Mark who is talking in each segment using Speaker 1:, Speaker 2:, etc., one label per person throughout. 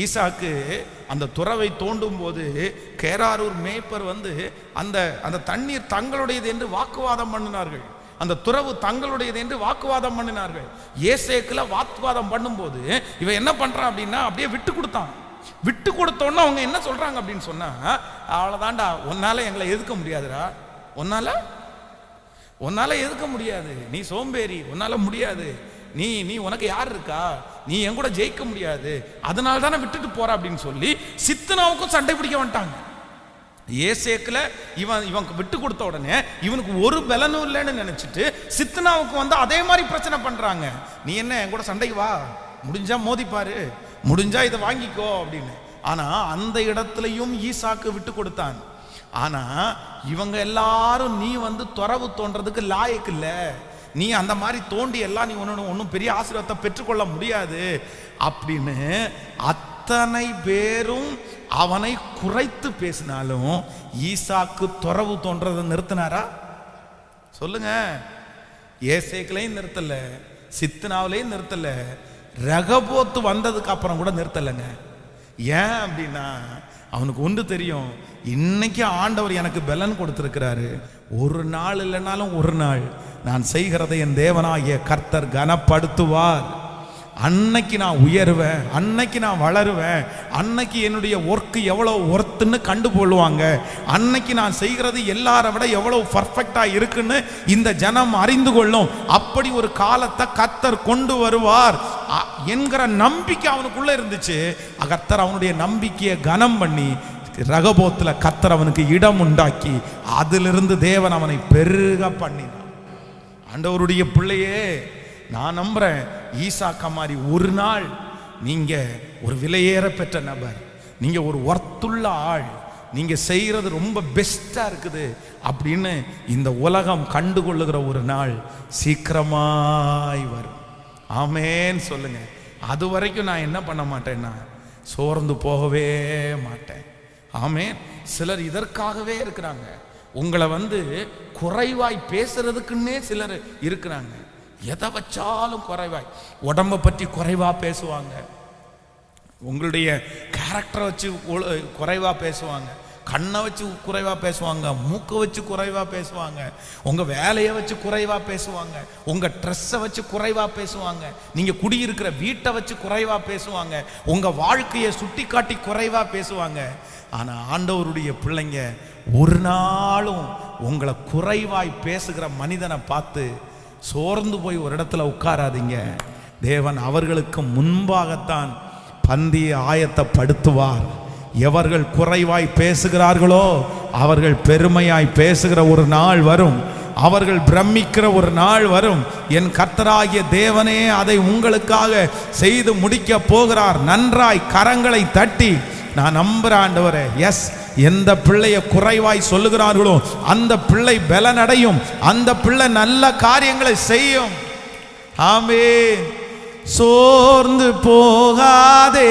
Speaker 1: ஈசாக்கு அந்த துறவை தோண்டும் போது கேராரூர் மேய்ப்பர் வந்து அந்த அந்த தண்ணீர் தங்களுடையது என்று வாக்குவாதம் பண்ணினார்கள். அந்த துறவு தங்களுடையது என்று வாக்குவாதம் பண்ணினார்கள். ஏசேக்கில் வாக்குவாதம் பண்ணும்போது இவன் என்ன பண்ணுறான் அப்படின்னா அப்படியே விட்டு கொடுத்தான். விட்டு கொடுத்தோன்னு அவங்க என்ன சொல்கிறாங்க அப்படின்னு சொன்னால் அவ்வளோதான்டா உன்னால் எங்களை எதுக்க முடியாதுடா. உன்னால் உன்னால் எதுக்க முடியாது. நீ சோம்பேறி உன்னால் முடியாது. நீ நீ உனக்கு யார் இருக்கா? நீ என் கூட ஜெயிக்க முடியாது. அதனால தானே விட்டுட்டு போற அப்படின்னு சொல்லி சித்தனாவுக்கும் சண்டை பிடிக்க வந்துட்டாங்க. ஏசேக்கில் இவன் இவன் விட்டு கொடுத்த உடனே இவனுக்கு ஒரு பலனும் இல்லைன்னு நினைச்சிட்டு சித்தனாவுக்கு வந்து அதே மாதிரி பிரச்சனை பண்ணுறாங்க நீ என்ன என் கூட சண்டைக்கு வா? முடிஞ்சா மோதிப்பாரு முடிஞ்சா இதை வாங்கிக்கோ அப்படின்னு. ஆனால் அந்த இடத்துலையும் ஈசாக்கு விட்டு கொடுத்தான். ஆனால் இவங்க எல்லாரும் நீ வந்து துறவு தோன்றதுக்கு லாயக்கு இல்லை. நீ அந்த மாதிரி தோண்டி எல்லாம் நீ ஒன்று ஒன்றும் பெரிய ஆசீர்வாதத்தை பெற்றுக்கொள்ள முடியாது. அப்படின்னு அத்தனை பேரும் அவனை குறைத்து பேசினாலும் ஈசாக்கு துறவு தோன்றதை நிறுத்தினாரா? சொல்லுங்க. ஏசேக்கிலையும் நிறுத்தலை சித்தனாவிலையும் நிறுத்தலை ரகபோத்து வந்ததுக்கு அப்புறம் கூட நிறுத்தலைங்க. ஏன் அப்படின்னா அவனுக்கு ஒன்று தெரியும். இன்னைக்கு ஆண்டவர் எனக்கு பலன் கொடுத்துருக்கிறாரு. ஒரு நாள் இல்லைனாலும் ஒரு நாள். நான் செய்கிறதை என் தேவனாகிய கர்த்தர் கனப்படுத்துவார். அன்னைக்கு நான் உயருவேன் அன்னைக்கு நான் வளருவேன். அன்னைக்கு என்னுடைய ஒர்க்கு எவ்வளோ ஒர்த்துன்னு கண்டுகொள்வாங்க அன்னைக்கு நான் செய்கிறது எல்லாரை விட எவ்வளோ பர்ஃபெக்டாக இருக்குன்னு இந்த ஜனம் அறிந்து கொள்ளும். அப்படி ஒரு காலத்தை கத்தர் கொண்டு வருவார். என்கிற நம்பிக்கை அவனுக்குள்ள இருந்துச்சு. கர்த்தர் அவனுடைய நம்பிக்கையை கனம் பண்ணி ரகபோத்தில் கத்தர் அவனுக்கு இடம் உண்டாக்கி அதிலிருந்து தேவன் அவனை பெருக பண்ணினான். ஆண்டவருடைய பிள்ளையே நான் நம்புறேன் ஈசாக்கா மாதிரி ஒரு நாள் நீங்க ஒரு விலையேற பெற்ற நபர் நீங்க ஒரு ஒர்த்துள்ள ஆள் நீங்க செய்யறது ரொம்ப பெஸ்டா இருக்குது அப்படின்னு இந்த உலகம் கண்டுகொள்ளுகிற ஒரு நாள் சீக்கிரமாய் வரும். ஆமேன்னு சொல்லுங்க. அது வரைக்கும் நான் என்ன பண்ண மாட்டேன்னா சோர்ந்து போகவே மாட்டேன். ஆமேன். சிலர் இதற்காகவே இருக்கிறாங்க. உங்களை வந்து குறைவாய் பேசுறதுக்குன்னே சிலர் இருக்கிறாங்க. எதை வச்சாலும் குறைவாய். உடம்பை பற்றி குறைவாக பேசுவாங்க. உங்களுடைய கேரக்டரை வச்சு குறைவாக பேசுவாங்க. கண்ணை வச்சு குறைவாக பேசுவாங்க மூக்கை வச்சு குறைவாக பேசுவாங்க உங்கள் வேலையை வச்சு குறைவாக பேசுவாங்க உங்கள் ட்ரெஸ்ஸை வச்சு குறைவாக பேசுவாங்க நீங்கள் குடியிருக்கிற வீட்டை வச்சு குறைவாக பேசுவாங்க உங்கள் வாழ்க்கையை சுட்டி காட்டி குறைவாக பேசுவாங்க. ஆனால் ஆண்டவருடைய பிள்ளைங்க ஒரு நாளும் உங்களை குறைவாய் பேசுகிற மனிதனை பார்த்து சோர்ந்து போய் ஒரு இடத்துல உட்காராதீங்க. தேவன் அவர்களுக்கு முன்பாகத்தான் பந்தியை ஆயத்தப்படுத்துவார். எவர்கள் குறைவாய் பேசுகிறார்களோ அவர்கள் பெருமையாய் பேசுகிற ஒரு நாள் வரும். அவர்கள் பிரமிக்கிற ஒரு நாள் வரும். என் கர்த்தராகிய தேவனே அதை உங்களுக்காக செய்து முடிக்க போகிறார். நன்றாய் கரங்களை தட்டி. நான் நம்புற ஆண்டவரே எஸ் எந்த பிள்ளைய குறைவாய் சொல்லுகிறார்களோ அந்த பிள்ளை பலனடையும். அந்த பிள்ளை நல்ல காரியங்களை செய்யும். ஆமே சோர்ந்து போகாதே.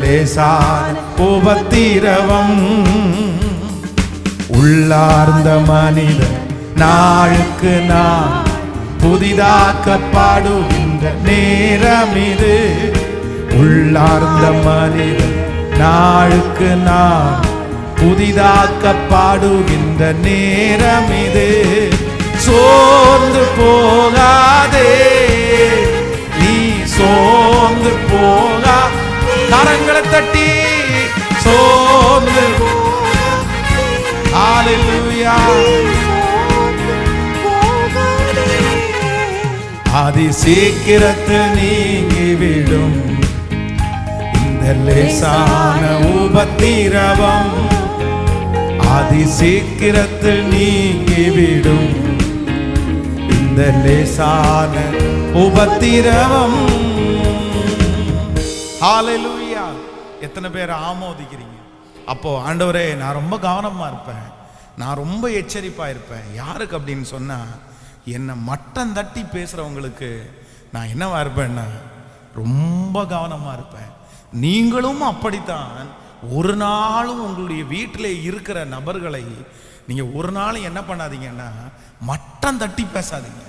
Speaker 1: லேசான உபத்திரவம். உள்ளார்ந்த மனிதன் நாளுக்கு நான் புதிதாக்கப்படுகின்ற நேரம் இது உள்ளார்ந்த மனிதன் நாளுக்கு நான் புதிதாக்கப்படுகின்ற நேரம் இது சோர்ந்து போகாதே. கட்டி சோர்ந்து. அதி சீக்கிரத்தில் நீங்கிவிடும் இந்த லேசான உபத்திரவம் அதி சீக்கிரத்தில் நீங்கிவிடும் இந்த லேசான உபத்திரவம். ஹalleluya எத்தனை பேர் ஆமோதிக்கிறீங்க? அப்போது ஆண்டவரே நான் ரொம்ப கவனமாக இருப்பேன். நான் ரொம்ப எச்சரிப்பாக இருப்பேன். யாருக்கு அப்படின்னு சொன்னால் என்னை மட்டம் தட்டி பேசுகிறவங்களுக்கு நான் என்னவா இருப்பேன்னா ரொம்ப கவனமாக இருப்பேன். நீங்களும் அப்படித்தான். ஒரு நாளும் உங்களுடைய வீட்டில் இருக்கிற நபர்களை நீங்கள் ஒரு நாளும் என்ன பண்ணாதீங்கன்னா மட்டம் தட்டி பேசாதீங்க.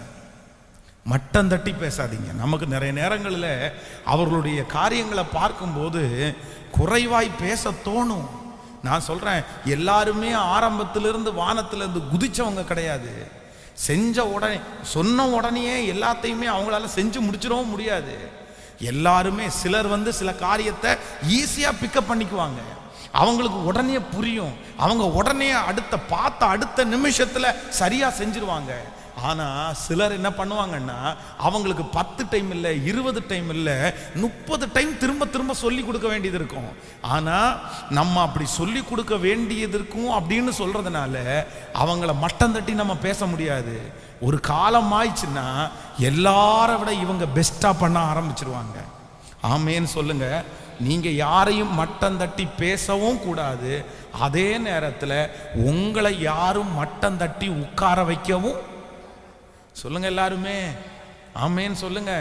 Speaker 1: மட்டம் தட்டி பேசாதீங்க. நமக்கு நிறைய நேரங்களில் அவர்களுடைய காரியங்களை பார்க்கும்போது குறைவாய் பேச தோணும். நான் சொல்கிறேன் எல்லாருமே ஆரம்பத்திலிருந்து வானத்திலிருந்து குதிச்சவங்க கிடையாது. செஞ்ச உடனே சொன்ன உடனேயே எல்லாத்தையுமே அவங்களால செஞ்சு முடிச்சிடவும் முடியாது. எல்லாருமே சிலர் வந்து சில காரியத்தை ஈஸியாக பிக்கப் பண்ணிக்குவாங்க. அவங்களுக்கு உடனே புரியும். அவங்க உடனே அடுத்த பார்த்த அடுத்த நிமிஷத்தில் சரியாக செஞ்சிருவாங்க. ஆனால் சிலர் என்ன பண்ணுவாங்கன்னா அவங்களுக்கு பத்து டைம் இல்லை இருபது டைம் இல்லை முப்பது டைம் திரும்ப திரும்ப சொல்லி கொடுக்க வேண்டியது இருக்கும். ஆனால் நம்ம அப்படி சொல்லி கொடுக்க வேண்டியது இருக்கும் அப்படின்னு சொல்கிறதுனால அவங்கள மட்டம் தட்டி நம்ம பேச முடியாது. ஒரு காலம் ஆயிடுச்சுன்னா எல்லாரை விட இவங்க பெஸ்ட்டாக பண்ண ஆரம்பிச்சிருவாங்க. ஆமேன்னு சொல்லுங்கள் நீங்கள் யாரையும் மட்டம் தட்டி பேசவும் கூடாது. அதே நேரத்தில் உங்களை யாரும் மட்டம் தட்டி உட்கார வைக்கவும் சொல்லுங்க எல்லாருமே. ஆமேன்னு சொல்லுங்க.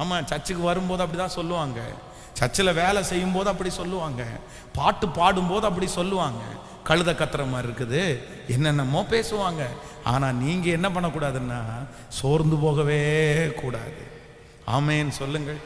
Speaker 1: ஆமாம் சர்ச்சுக்கு வரும்போது அப்படிதான் சொல்லுவாங்க. சர்ச்சில் வேலை செய்யும் போது அப்படி சொல்லுவாங்க. பாட்டு பாடும்போது அப்படி சொல்லுவாங்க. கழுத கத்துற மாதிரி இருக்குது. என்னென்னமோ பேசுவாங்க. ஆனால் நீங்கள் என்ன பண்ணக்கூடாதுன்னா சோர்ந்து போகவே கூடாது. ஆமேன்னு சொல்லுங்கள்.